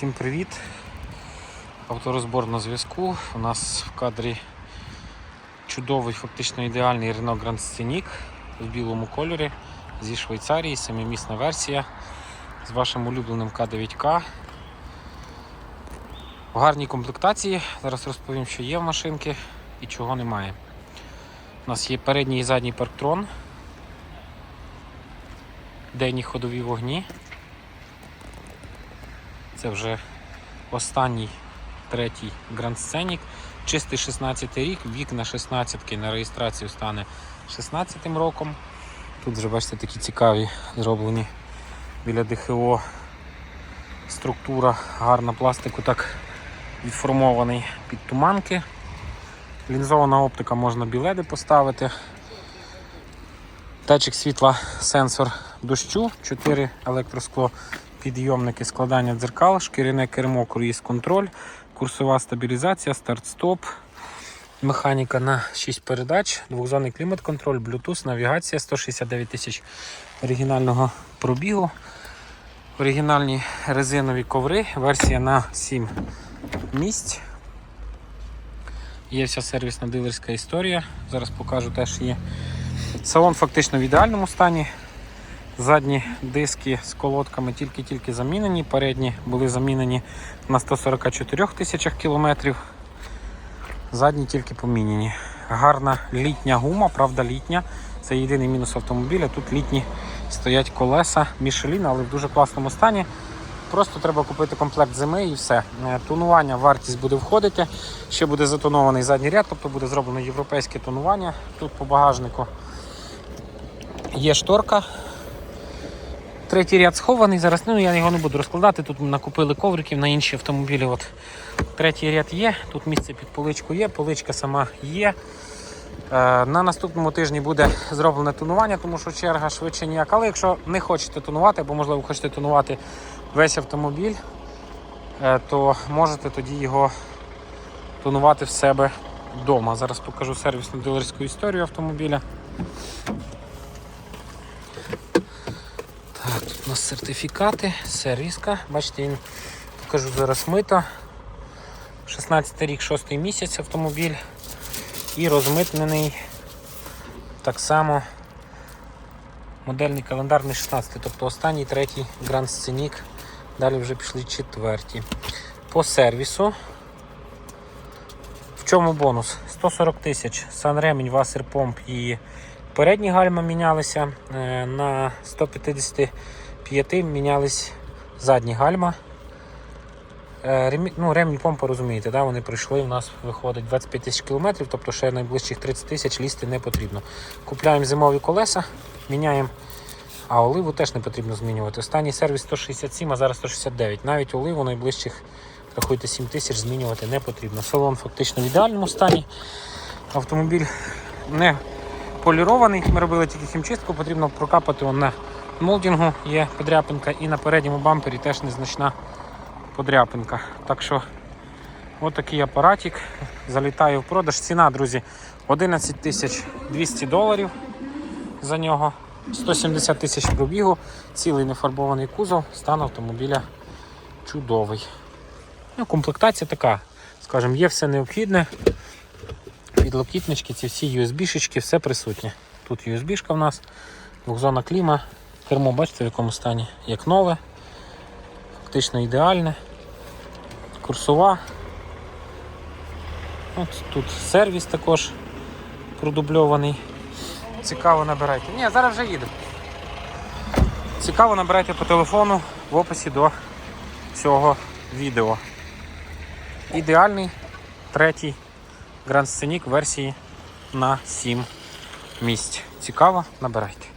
Всім привіт! Авторозбор на зв'язку. У нас в кадрі чудовий, фактично ідеальний Renault Grand Scenic в білому кольорі зі Швейцарії, семимісна версія з вашим улюбленим К9К. В гарній комплектації. Зараз розповім, що є в машинки і чого немає. У нас є передній і задній парктрон, денні ходові вогні. Це вже останній третій Grand Scenic. Чистий 16 рік, вік на 16 на реєстрацію стане 16 роком. Тут вже бачите такі цікаві зроблені біля ДХО структура, гарна пластику так відформований під туманки. Лінзована оптика можна біледи поставити. Датчик світла, сенсор дощу, 4 електроскло підйомники складання дзеркал, шкіряне кермо, круїз контроль, курсова стабілізація, старт-стоп, механіка на 6 передач, двохзонний клімат-контроль, Bluetooth, навігація, 169 тисяч оригінального пробігу. Оригінальні резинові коври, версія на 7 місць. Є вся сервісна дилерська історія. Зараз покажу теж є. Салон фактично в ідеальному стані. Задні диски з колодками тільки-тільки замінені. Передні були замінені на 144 тисячах кілометрів. Задні тільки поміняні. Гарна літня гума, правда літня. Це єдиний мінус автомобіля. Тут літні стоять колеса Michelin, але в дуже класному стані. Просто треба купити комплект зими і все. Е, Тонування, вартість буде входити. Ще буде затонований задній ряд, тобто буде зроблено європейське тонування. Тут по багажнику є шторка. Третій ряд схований. Зараз ну, я його не буду розкладати. Тут накупили ковриків на інші автомобілі. От. Третій ряд є, тут місце під поличку є, поличка сама є. Е, на наступному тижні буде зроблене тонування, тому що черга швидше ніяк. Але якщо не хочете тонувати, або можливо хочете тонувати весь автомобіль, е, то можете тоді його тонувати в себе вдома. Зараз покажу сервісну дилерську історію автомобіля. у нас сертифікати, сервіска. Бачите, він покажу зараз мито. 16 рік, 6 місяць автомобіль і розмитнений так само модельний календарний 16, тобто останній третій Grand Scenic. Далі вже пішли четверті. По сервісу. В чому бонус? 140 тисяч санремінь, васерпомп і передні гальма мінялися е, на 150 П'яти мінялись задні гальма. Е, Ремі, ну, Ремінь помпа, розумієте, да, вони пройшли, у нас виходить 25 тисяч кілометрів, тобто ще найближчих 30 тисяч лізти не потрібно. Купляємо зимові колеса, міняємо, а оливу теж не потрібно змінювати. Останній сервіс 167, а зараз 169. Навіть оливу найближчих, рахуйте, 7 тисяч змінювати не потрібно. Салон фактично в ідеальному стані. Автомобіль не полірований. Ми робили тільки хімчистку, потрібно прокапати його на молдингу, є подряпинка, і на передньому бампері теж незначна подряпинка. Так що от такий апаратик залітає в продаж. Ціна, друзі, 11 тисяч 200 доларів за нього. 170 тисяч пробігу, цілий нефарбований кузов, стан автомобіля чудовий. Ну, комплектація така, скажімо, є все необхідне. Підлокітнички, ці всі USB-шечки, все присутнє. Тут USB-шка в нас, двохзона кліма, кермо, бачите в якому стані, як нове, фактично ідеальне. Курсова. От тут сервіс також продубльований. Цікаво набирайте. Ні, зараз вже їду. Цікаво набирайте по телефону в описі до цього відео. Ідеальний третій Grand Scenic версії на 7 місць. Цікаво, набирайте.